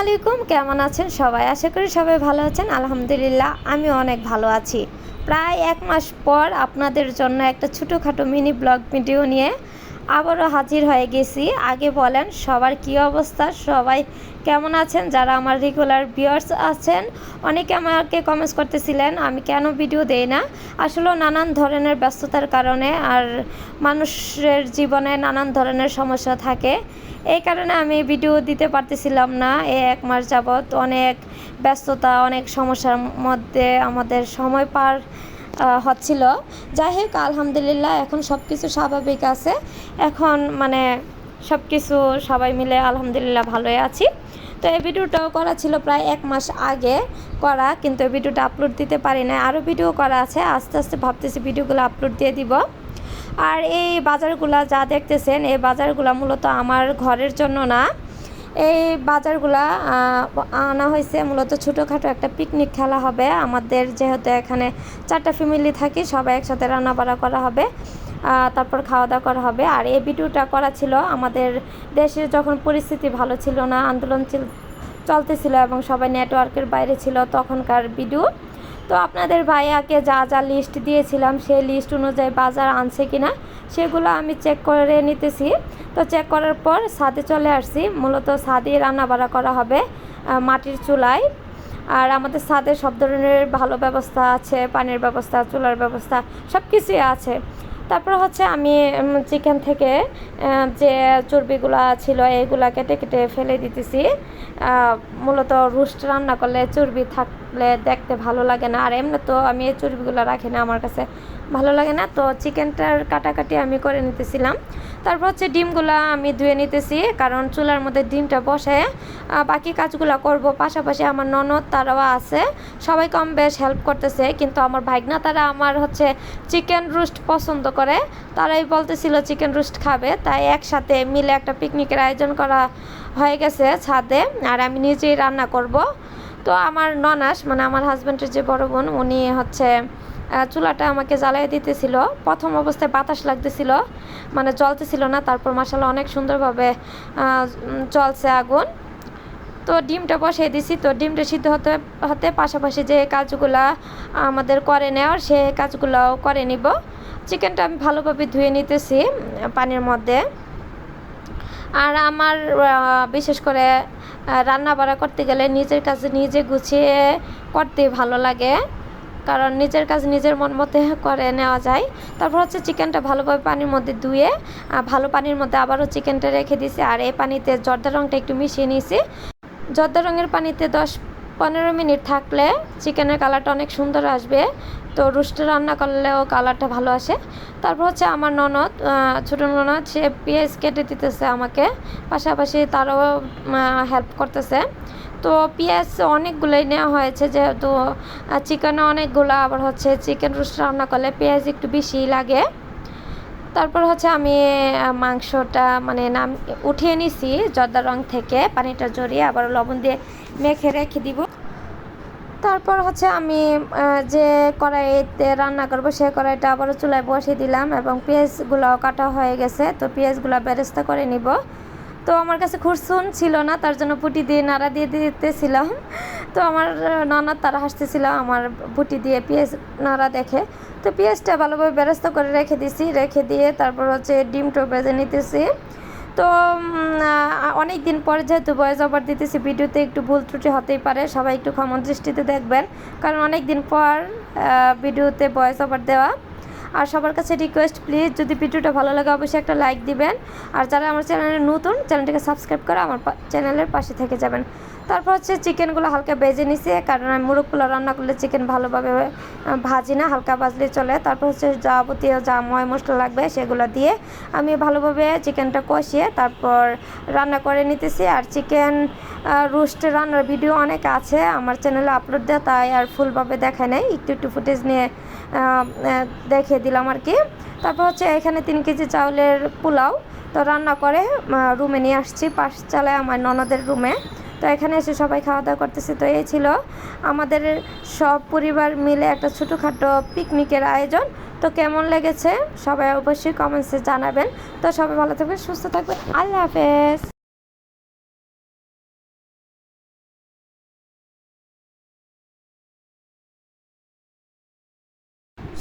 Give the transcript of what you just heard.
আলাইকুম, কেমন আছেন সবাই? আশা করি সবাই ভালো আছেন। আলহামদুলিল্লাহ, আমি অনেক ভালো আছি। প্রায় এক মাস পর আপনাদের জন্য একটা ছোটোখাটো মিনি ব্লগ ভিডিও নিয়ে আবারও হাজির হয়ে গেছি। আগে বলেন, সবার কি অবস্থা? সবাই কেমন আছেন? যারা আমার রেগুলার ভিউয়ার্স আছেন, অনেকে আমাকে কমেন্টস করতেছিলেন, আমি কেন ভিডিও দেই না? আসলে নানান ধরনের ব্যস্ততার কারণে আর মানুষের জীবনে নানান ধরনের সমস্যা থাকে। এই কারণে আমি ভিডিও দিতে পারতেছিলাম না। এই এক মাস যাবৎ অনেক ব্যস্ততা, অনেক সমস্যার মধ্যে আমাদের সময় পার হচ্ছিল। যাই হোক, আলহামদুলিল্লাহ, এখন সব কিছু স্বাভাবিক আছে। এখন মানে সব কিছু সবাই মিলে আলহামদুলিল্লাহ ভালোই আছি। তো এই ভিডিওটাও করা ছিল প্রায় এক মাস আগে করা, কিন্তু এই ভিডিওটা আপলোড দিতে পারি না আরও ভিডিও করা আছে, আস্তে আস্তে ভাবতেছি ভিডিওগুলো আপলোড দিয়ে দিব। আর এই বাজারগুলা যা দেখতেছেন, এই বাজারগুলা মূলত আমার ঘরের জন্য না এই বাজারগুলা আনা হয়েছে মূলত ছোটোখাটো একটা পিকনিক খেলা হবে। আমাদের যেহেতু এখানে চারটা ফ্যামিলি থাকি, সবাই একসাথে রান্না বাড়া করা হবে তারপর খাওয়া দাওয়া করা হবে। আর এই ভিডিওটা করা ছিল আমাদের দেশের যখন পরিস্থিতি ভালো ছিল না, আন্দোলন ছিল- চলতেছিল এবং সবাই নেটওয়ার্কের বাইরে ছিল, তখনকার ভিডিও তো আপনাদের ভাইয়াকে যা যা লিস্ট দিয়েছিলাম, সেই লিস্ট অনুযায়ী বাজার আনছে কিনা, সেগুলো আমি চেক করে নিতেছি। তো চেক করার পর ছাদে চলে আসছি। মূলত ছাদে রান্না বাড়া করা হবে মাটির চুলায়। আর আমাদের ছাদে সব ধরনের ভালো ব্যবস্থা আছে, পানির ব্যবস্থা, চুলার ব্যবস্থা সব কিছুই আছে। তারপর হচ্ছে আমি চিকেন থেকে যে চর্বিগুলো ছিল এগুলা কেটে কেটে ফেলে দিতেছি। মূলত রুস্ট রান্না করলে চর্বি থাকলে দেখতে ভালো লাগে না। আর এমনি তো আমি এই চর্বিগুলো রাখি না আমার কাছে ভালো লাগে না। তো চিকেনটার কাটাকাটি আমি করে নিতেছিলাম। তারপর হচ্ছে ডিমগুলা আমি ধুয়ে নিতেছি কারণ চুলার মধ্যে ডিমটা বসে। বাকি কাজগুলো করব। পাশাপাশি আমার ননদ তারাও আছে। সবাই কম বেশ হেল্প করতেছে। কিন্তু আমার ভাগনা তারা আমার হচ্ছে চিকেন রোস্ট পছন্দ করে। তারাই বলতেছিল চিকেন রোস্ট খাবে। তাই একসাথে মিলে একটা পিকনিকের আয়োজন করা হয়ে গেছে ছাদে। আর আমি নিজেই রান্না করব। তো আমার ননাস মানে আমার হাজব্যান্ডের যে বড় বোন, উনি হচ্ছে চুলাটা আমাকে জ্বালিয়ে দিতেছিল। প্রথম অবস্থায় বাতাস লাগতেছিল মানে জ্বলতেছিল না, তারপর মাসাল্লাহ অনেক সুন্দরভাবে চলছে আগুন। তো ডিমটা বসিয়ে দিছি, তো ডিমটা সিদ্ধ হতে হতে পাশাপাশি যে কাজগুলা আমাদের করে নেওয়ার, সে কাজগুলোও করে নিব। চিকেনটা আমি ভালোভাবে ধুয়ে নিতেছি, পানির মধ্যে। আর আমার বিশেষ করে রান্না বাড়া করতে গেলে নিজের কাছে নিজে গুছিয়ে করতে ভালো লাগে। কারণ নিজের কাজ নিজের মন মতে করে নেওয়া যায়। তারপর হচ্ছে চিকেনটা ভালোভাবে পানির মধ্যে ধুয়ে ভালো পানির মধ্যে আবারও চিকেনটা রেখে দিছি। আর এই পানিতে জর্দা রঙটা একটু মিশিয়ে নিয়েছি। জর্দা রঙের পানিতে দশ পনেরো মিনিট থাকলে চিকেনের কালারটা অনেক সুন্দর আসবে। তো রুস্টে রান্না করলেও কালারটা ভালো আসে। তারপর হচ্ছে আমার ননদ ছোটো ননদ, সে পেঁয়াজ কেটে দিতেছে আমাকে। পাশাপাশি তারও হেল্প করতেছে। তো পেঁয়াজ অনেকগুলোই নেওয়া হয়েছে যেহেতু চিকেনে অনেকগুলো, আবার হচ্ছে চিকেন রোস্ট রান্না করলে পেঁয়াজ একটু বেশি লাগে। তারপর হচ্ছে আমি মাংসটা মানে নাম উঠিয়ে নিছি জর্দা রং থেকে, পানিটা জড়িয়ে আবার লবণ দিয়ে মেখে রেখে দিব। তারপর হচ্ছে আমি যে কড়াইতে রান্না করব সেই কড়াইটা আবারও চুলায় বসিয়ে দিলাম এবং পেঁয়াজগুলো কাটা হয়ে গেছে, তো পেঁয়াজগুলো বেরেস্তা করে নিব। তো আমার কাছে খুরসুন ছিল না, তার জন্য পুটি দিয়ে নাড়া দিয়ে দিতেছিলাম। তো আমার ননদ তারা হাসতেছিল, আমার পুটি দিয়ে পেঁয়াজ নাড়া দেখে। তো পেঁয়াজটা ভালোভাবে বেরেস্তা করে রেখে দিছি, রেখে দিয়ে তারপর হচ্ছে ডিমটো বেজে নিতেছি। তো অনেক দিন পরে যেহেতু ভয়েস ওভার দিতেছি, ভিডিওতে একটু ভুল ত্রুটি হতেই পারে, সবাই একটু ক্ষমা দৃষ্টিতে দেখবেন। কারণ অনেক দিন পর ভিডিওতে ভয়েস ওভার দেওয়া আর সবার কাছে রিকোয়েস্ট প্লিজ যদি ভিডিওটা ভালো লাগে, অবশ্যই একটা লাইক দিবেন। আর যারা আমার চ্যানেলে নতুন চ্যানেলটাকে সাবস্ক্রাইব করে আমার চ্যানেলের পাশে থেকে যাবেন। তারপর হচ্ছে চিকেনগুলো হালকা বেজে নিছি, কারণ আমি মুরগগুলো রান্না করলে চিকেন ভালোভাবে ভাজি না, হালকা ভাজলে চলে। তারপর হচ্ছে যাবতীয় যা ময় মশলা লাগবে, সেগুলো দিয়ে আমি ভালোভাবে চিকেনটা কষিয়ে তারপর রান্না করে নিতেছি। আর চিকেন রোস্ট রান্নার ভিডিও অনেক আছে, আমার চ্যানেলে আপলোড দেওয়া তাই আর ফুলভাবে দেখায় নেই। একটু একটু ফুটেজ নিয়ে দেখিয়ে দিলাম আর কি। তারপর হচ্ছে এখানে তিন কেজি চাউলের পোলাও। তো রান্না করে রুমে নিয়ে আসছি, পাশ চালায় আমার ননদের রুমে। তো এখানে এসে সবাই খাওয়া দাওয়া করতেছি। তো এই ছিল আমাদের সব পরিবার মিলে একটা ছোটোখাটো পিকনিকের আয়োজন। তো কেমন লেগেছে? সবাই অবশ্যই কমেন্টসে জানাবেন। তো সবাই ভালো থাকবেন, সুস্থ থাকবেন। আল্লাহ হাফেজ।